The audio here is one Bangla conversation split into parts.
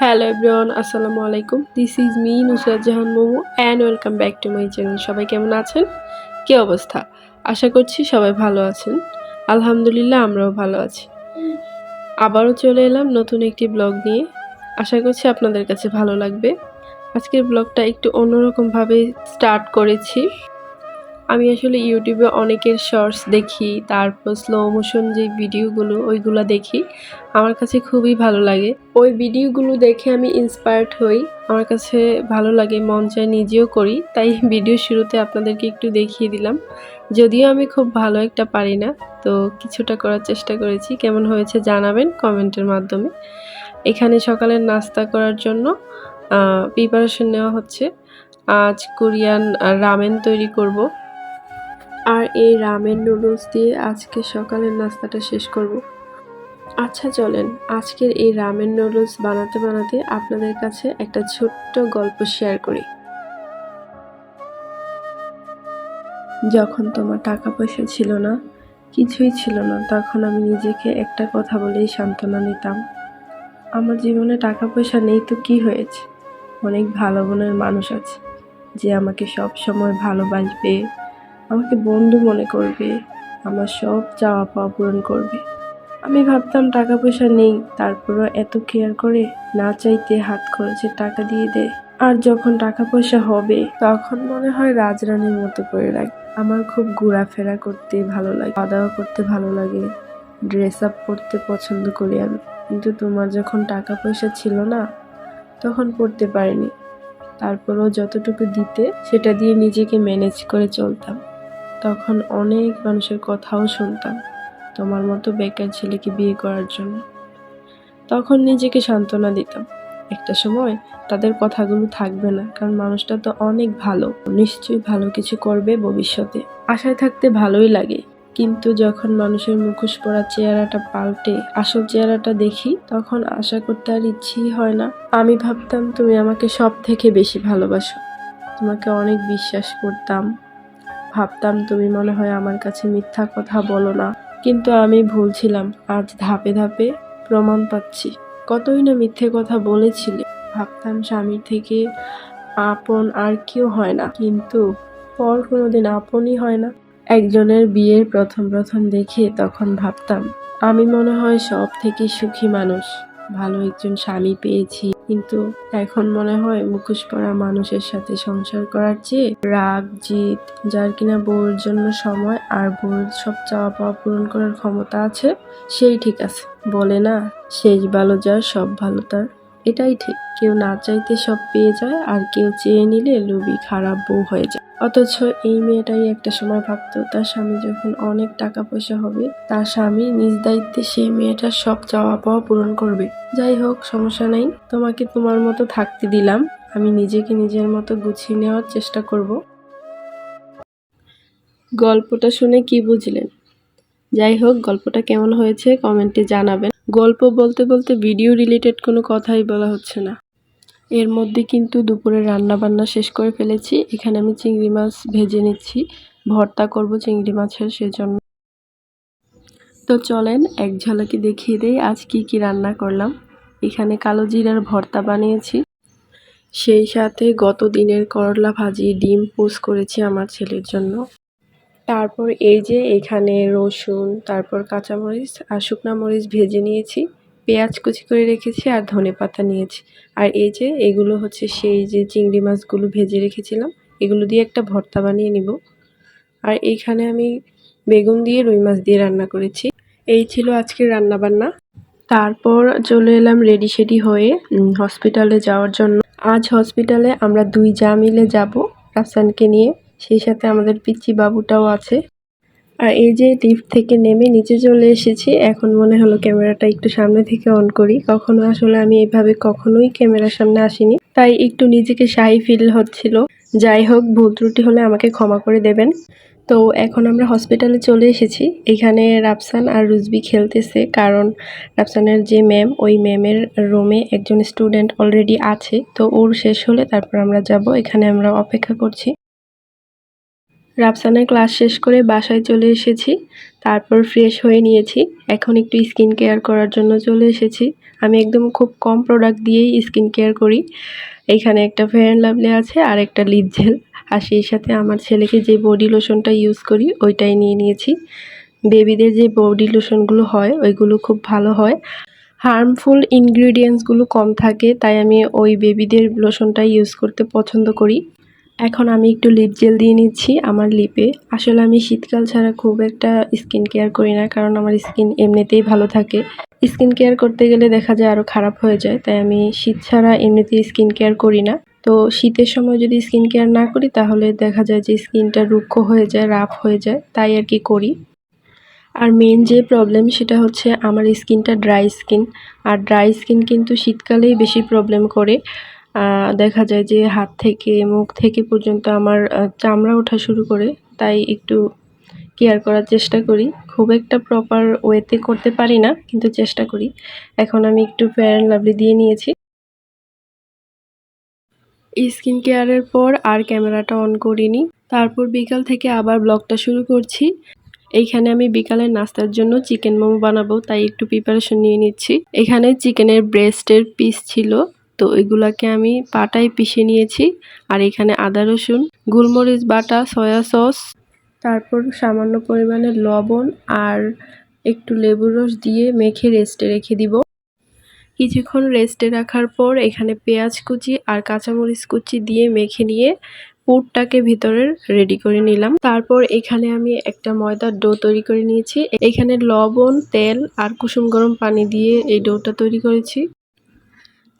হ্যালো এভরিওয়ান আসসালামু আলাইকুম this is me Nusrat Jahan Momo and welcome back to my channel সবাই কেমন আছেন? কি অবস্থা? আশা করছি সবাই ভালো আছেন। আলহামদুলিল্লাহ, আমরাও ভালো আছি। আবারও চলে এলাম নতুন একটি ব্লগ নিয়ে। আশা করছি আপনাদের কাছে ভালো লাগবে। আজকের ব্লগটা একটু অন্যরকমভাবে স্টার্ট করেছি। আমি আসলে ইউটিউবে অনেকের শর্টস দেখি, তারপর স্লো মোশন যে ভিডিওগুলো, ওইগুলো দেখি। আমার কাছে খুবই ভালো লাগে। ওই ভিডিওগুলো দেখে আমি ইন্সপায়ার্ড হই। আমার কাছে ভালো লাগে, মন চায় নিজেও করি। তাই ভিডিও শুরুতে আপনাদেরকে একটু দেখিয়ে দিলাম। যদিও আমি খুব ভালো একটা পারি না, তো কিছুটা করার চেষ্টা করেছি। কেমন হয়েছে জানাবেন কমেন্টের মাধ্যমে। এখানে সকালের নাস্তা করার জন্য প্রিপারেশন নেওয়া হচ্ছে। আজ কোরিয়ান রামেন তৈরি করব। আর এই রামেন নুডলস দিয়ে আজকে সকালের নাস্তাটা শেষ করব। আচ্ছা চলেন। আজকের এই রামেন নুডলস বানাতে বানাতে আপনাদের কাছে একটা ছোট্ট গল্প শেয়ার করি। যখন তোমার টাকা পয়সা ছিল না, কিছুই ছিল না, তখন আমি নিজেকে একটা কথা বলেই সান্ত্বনা নিতাম আমার জীবনে টাকা পয়সা নেই তো কি হয়েছে? অনেক ভালো মনের মানুষ আছে, যে আমাকে সব সময় ভালোবাসবে আমাকে বন্ধু মনে করবে, আমার সব চাওয়া পাওয়া পূরণ করবে। আমি ভাবতাম টাকা পয়সা নেই, তারপরও এত কেয়ার করে না চাইতে হাত খরচে টাকা দিয়ে দেয়। আর যখন টাকা পয়সা হবে, তখন মনে হয় রাজরানীর মতো করে রাখ। আমার খুব ঘোরাফেরা করতে ভালো লাগে খাওয়া দাওয়া করতে ভালো লাগে ড্রেস আপ করতে পছন্দ করি আমি। কিন্তু তোমার যখন টাকা পয়সা ছিল না, তখন পড়তে পারিনি। তারপরও যতটুকু দিতে, সেটা দিয়ে নিজেকে ম্যানেজ করে চলতাম। তখন অনেক মানুষের কথাও শুনতাম, তোমার মতো বেকার ছেলেকে বিয়ে করার জন্য। তখন নিজেকে সান্ত্বনা দিতাম, একটা সময় তাদের কথাগুলো থাকবে না, কারণ মানুষটা তো অনেক ভালো, নিশ্চয়ই ভালো কিছু করবে ভবিষ্যতে। আশায় থাকতে ভালোই লাগে, কিন্তু যখন মানুষের মুখোশ পরা চেহারাটা পাল্টে, আসল চেহারাটা দেখি, তখন আশা করতে আর ইচ্ছেই হয় না। আমি ভাবতাম, তুমি আমাকে সব থেকে বেশি ভালোবাসো। তোমাকে অনেক বিশ্বাস করতাম। ভাবতাম তুমি মনে হয় আমার কাছে মিথ্যা কথা বলো না। কিন্তু আমি ভুল ছিলাম। আজ ধাপে ধাপে প্রমাণ পাচ্ছি। কতই না মিথ্যে কথা বলেছিলে। ভাবতাম স্বামীর থেকে আপন আর কেউ হয় না। কিন্তু পর কোনোদিন আপনই হয় না। একজনের বিয়ের প্রথম প্রথম দেখে তখন ভাবতাম, আমি মনে হয় সব থেকে সুখী মানুষ। ভালো একজন স্বামী পেয়েছি। কিন্তু এখন মনে হয় মুখোশ পরা মানুষের সাথে সংসার করার চেয়ে রাগ জিত যার কিনা বউর জন্য সময় আর বউর সব চাওয়া পাওয়া পূরণ করার ক্ষমতা আছে, সেই ঠিক আছে। বলে না, শেষ ভালো যার, সব ভালো তার। এটাই ঠিক। কেউ না চাইতে সব পেয়ে যায় আর কেউ চেয়ে নিলে লোভী খারাপ বউ হয়ে যায়। অথচ এই মেয়েটাই একটা সময় ভাবতো, তার স্বামী যখন অনেক টাকা পয়সা হবে, তার স্বামী নিজ দায়িত্বে সেই মেয়েটার সব চাওয়া পাওয়া পূরণ করবে। যাই হোক, সমস্যা নাই, তোমাকে তোমার মতো থাকতে দিলাম। আমি নিজেকে নিজের মতো গুছিয়ে নেওয়ার চেষ্টা করব। গল্পটা শুনে কি বুঝলেন? যাই হোক, গল্পটা কেমন হয়েছে কমেন্টে জানাবেন। গল্প বলতে বলতে ভিডিও রিলেটেড কোনো কথাই বলা হচ্ছে না। এর মধ্যে কিন্তু দুপুরে রান্না বান্না শেষ করে ফেলেছি। এখানে আমি চিংড়ি মাছ ভেজে নিচ্ছি। ভর্তা করব চিংড়ি মাছের সেজন্য। তো চলেন এক ঝলকে দেখিয়ে দেই আজ কি কি রান্না করলাম। এখানে কালো জিরার ভর্তা বানিয়েছি। সেই সাথে গত দিনের করলা ভাজি ডিম পোস করেছি আমার ছেলের জন্য। তারপর এই যে এখানে রসুন, তারপর কাঁচামরিচ আর শুকনা মরিচ ভেজে নিয়েছি। পেঁয়াজ কুচি করে রেখেছি আর ধনে পাতা নিয়েছি। আর এই যে এগুলো হচ্ছে সেই যে চিংড়ি মাছগুলো ভেজে রেখেছিলাম, এগুলো দিয়ে একটা ভর্তা বানিয়ে নিব। আর এইখানে আমি বেগুন দিয়ে রুই মাছ দিয়ে রান্না করেছি। এই ছিল আজকের রান্না বান্না তারপর চলে এলাম রেডি সেডি হয়ে হসপিটালে যাওয়ার জন্য। আজ হসপিটালে আমরা দুই যা মিলে যাব রাফসানকে নিয়ে। সেই সাথে আমাদের পিচ্চি বাবুটাও আছে। আর এই যে লিফট থেকে নেমে নিচে চলে এসেছি, এখন মনে হলো ক্যামেরাটা একটু সামনে থেকে অন করি। কখনো আসলে আমি এভাবে কখনোই ক্যামেরার সামনে আসিনি। তাই একটু নিজেকে শাহি ফিল হচ্ছিল। যাই হোক, ভুল ত্রুটি হলে আমাকে ক্ষমা করে দেবেন। তো এখন আমরা হসপিটালে চলে এসেছি। এখানে রাফসান আর রুজবি খেলতেছে, কারণ রাফসানের যে ম্যাম ওই ম্যামের রুমে একজন স্টুডেন্ট অলরেডি আছে। তো ওর শেষ হলে তারপর আমরা যাব। এখানে আমরা অপেক্ষা করছি। রাফসানের ক্লাস শেষ করে বাসায় চলে এসেছি। তারপর ফ্রেশ হয়ে নিয়েছি। এখন একটু স্কিন কেয়ার করার জন্য চলে এসেছি। আমি একদম খুব কম প্রোডাক্ট দিয়েই স্কিন কেয়ার করি। এখানে একটা ফেয়ার লাভলি আছে আর একটা লিপ জেল আর সেই সাথে আমার ছেলেকে যে বডি লোশনটা ইউজ করি, ওইটাই নিয়ে নিয়েছি। বেবিদের যে বডি লোশনগুলো হয়, ওইগুলো খুব ভালো হয়। হার্মফুল ইনগ্রিডিয়েন্টসগুলো কম থাকে, তাই আমি ওই বেবিদের লোশনটাই ইউজ করতে পছন্দ করি। এখন আমি একটু লিপ জেল দিয়ে নিচ্ছি আমার লিপে আসলে আমি শীতকাল ছাড়া খুব একটা স্কিন কেয়ার করি না, কারণ আমার স্কিন এমনিতেই ভালো থাকে। স্কিন কেয়ার করতে গেলে দেখা যায় আরও খারাপ হয়ে যায়, তাই আমি শীত ছাড়া এমনিতেই স্কিন কেয়ার করি না। তো শীতের সময় যদি স্কিন কেয়ার না করি, তাহলে দেখা যায় যে স্কিনটা রুক্ষ হয়ে যায়, রাফ হয়ে যায়, তাই আর কি করি। আর মেন যে প্রবলেম সেটা হচ্ছে আমার স্কিনটা ড্রাই স্কিন আর ড্রাই স্কিন কিন্তু শীতকালেই বেশি প্রবলেম করে। দেখা যায় যে হাত থেকে, মুখ থেকে পর্যন্ত আমার চামড়া ওঠা শুরু করে। তাই একটু কেয়ার করার চেষ্টা করি। খুব একটা প্রপার ওয়েতে করতে পারি না, কিন্তু চেষ্টা করি। এখন আমি একটু ফেয়ার অ্যান্ড লাভলি দিয়ে নিয়েছি। স্কিন কেয়ারের পর আর ক্যামেরাটা অন করিনি। তারপর বিকাল থেকে আবার ব্লগটা শুরু করছি। এইখানে আমি বিকালের নাস্তার জন্য চিকেন মোমো বানাবো, তাই একটু প্রিপারেশন নিয়ে নিচ্ছি। এখানে চিকেনের ব্রেস্টের পিস ছিল। তো এগুলাকে আমি পাটায় পিষে নিয়েছি। আর এখানে আদা, রসুন, গোলমরিচ, বাটা, সয়া সস, তারপর সামান্য পরিমাণে লবণ আর একটু লেবুর রস দিয়ে মেখে রেস্টে রেখে দিব। কিছুক্ষণ রেস্টে রাখার পর এখানে পেঁয়াজ কুচি আর কাঁচামরিচ কুচি দিয়ে মেখে নিয়ে পুরটাকে ভিতরে রেডি করে নিলাম। তারপর এখানে আমি একটা ময়দার ডো তৈরি করে নিয়েছি। এখানে লবণ, তেল আর কুসুম গরম পানি দিয়ে এই ডোটা তৈরি করেছি।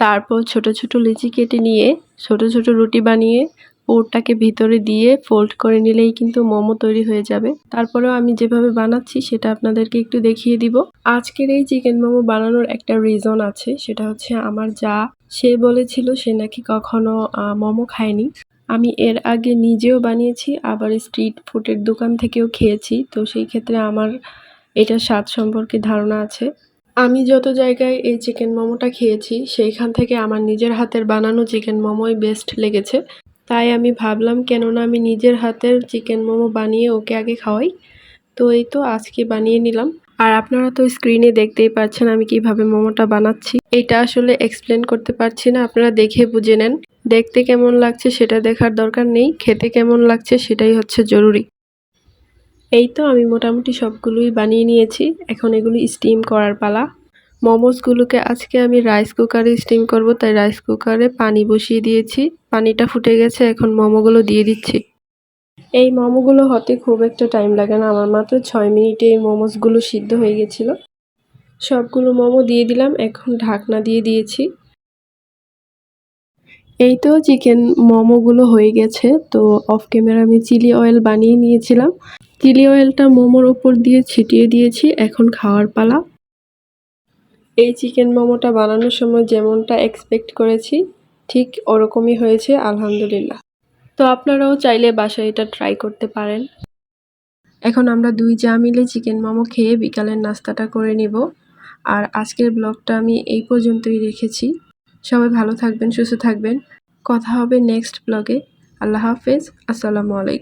তারপর ছোট ছোট লিচি কেটে নিয়ে, ছোট ছোট রুটি বানিয়ে, পুরটাকে ভিতরে দিয়ে ফোল্ড করে নিলেই কিন্তু মোমো তৈরি হয়ে যাবে। তারপরেও আমি যেভাবে বানাচ্ছি সেটা আপনাদেরকে একটু দেখিয়ে দিব। আজকের এই চিকেন মোমো বানানোর একটা রিজন আছে, সেটা হচ্ছে আমার যা সে বলেছিল সে নাকি কখনো মোমো খায়নি। আমি এর আগে নিজেও বানিয়েছি, আবার স্ট্রিট ফুডের দোকান থেকেও খেয়েছি। তো সেই ক্ষেত্রে আমার এটা স্বাদ সম্পর্কে ধারণা আছে। আমি যত জায়গায় এই চিকেন মোমোটা খেয়েছি, সেইখান থেকে আমার নিজের হাতের বানানো চিকেন মোমোই বেস্ট লেগেছে। তাই আমি ভাবলাম, কেননা আমি নিজের হাতের চিকেন মোমো বানিয়ে ওকে আগে খাওয়াই। তো এই তো আজকে বানিয়ে নিলাম। আর আপনারা তো স্ক্রিনে দেখতেই পাচ্ছেন আমি কীভাবে মোমোটা বানাচ্ছি। এটা আসলে এক্সপ্লেন করতে পারছি না, আপনারা দেখে বুঝে নেন। দেখতে কেমন লাগছে সেটা দেখার দরকার নেই, খেতে কেমন লাগছে সেটাই হচ্ছে জরুরি। এই তো আমি মোটামুটি সবগুলোই বানিয়ে নিয়েছি। এখন এগুলি স্টিম করার পালা। মোমোসগুলোকে আজকে আমি রাইস কুকারে স্টিম করব, তাই রাইস কুকারে পানি বসিয়ে দিয়েছি। পানিটা ফুটে গেছে, এখন মোমোগুলো দিয়ে দিচ্ছি। এই মোমোগুলো হতে খুব একটা টাইম লাগে না, আমার মাত্র ছয় মিনিটে এই মোমোসগুলো সিদ্ধ হয়ে গেছিল। সবগুলো মোমো দিয়ে দিলাম, এখন ঢাকনা দিয়ে দিয়েছি। এই তো চিকেন মোমোগুলো হয়ে গেছে, তো অফ ক্যামেরা আমি চিলি অয়েল বানিয়ে নিয়েছিলাম। চিলি অয়েলটা মোমোর ওপর দিয়ে ছিটিয়ে দিয়েছি, এখন খাওয়ার পালা। এই চিকেন মোমোটা বানানোর সময় যেমনটা এক্সপেক্ট করেছি, ঠিক ওরকমই হয়েছে, আলহামদুলিল্লাহ। তো আপনারাও চাইলে বাসায় এটা ট্রাই করতে পারেন। এখন আমরা দুই যা মিলে চিকেন মোমো খেয়ে বিকালের নাস্তাটা করে নিব। আর আজকের ব্লগটা আমি এই পর্যন্তই রেখেছি। সবাই ভালো থাকবেন, সুস্থ থাকবেন। কথা হবে নেক্সট ব্লগে। আল্লাহ হাফেজ, আসসালামু আলাইকুম।